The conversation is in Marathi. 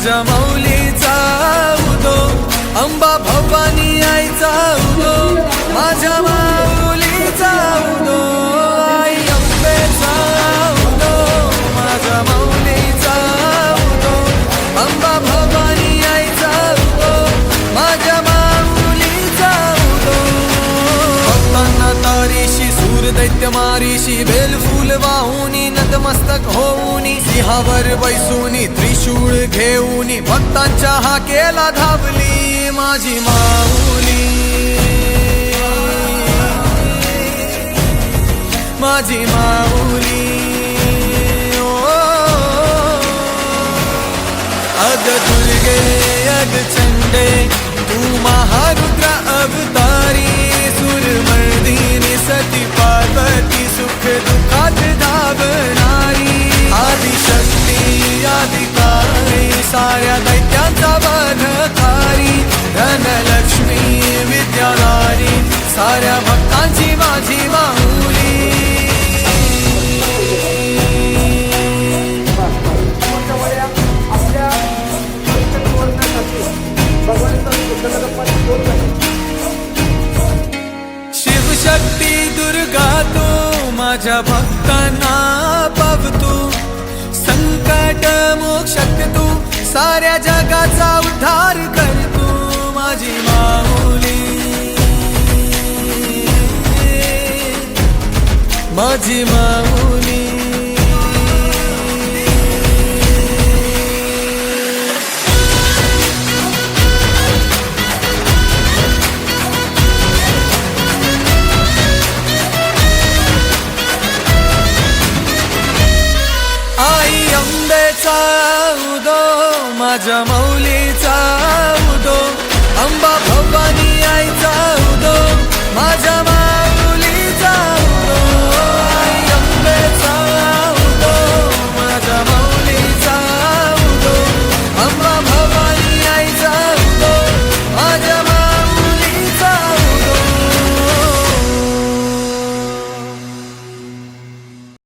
माझ्या मारीशी बेल फूल वाहुनी नतमस्तक होऊनी सिंहावर बैसूनी त्रिशूळ घेऊनी भक्तांच्या हाकेला धावली माझी माऊली. माझी माऊली. ओ, अग दुर्गे अग चंडे तू महारुद्र गातो माझ्या भक्तांना पावतू संकट मोक्षक तू साऱ्या जगाचा उद्धार कर तू माझी माऊली. माझी माऊली. খাজা মৌলিন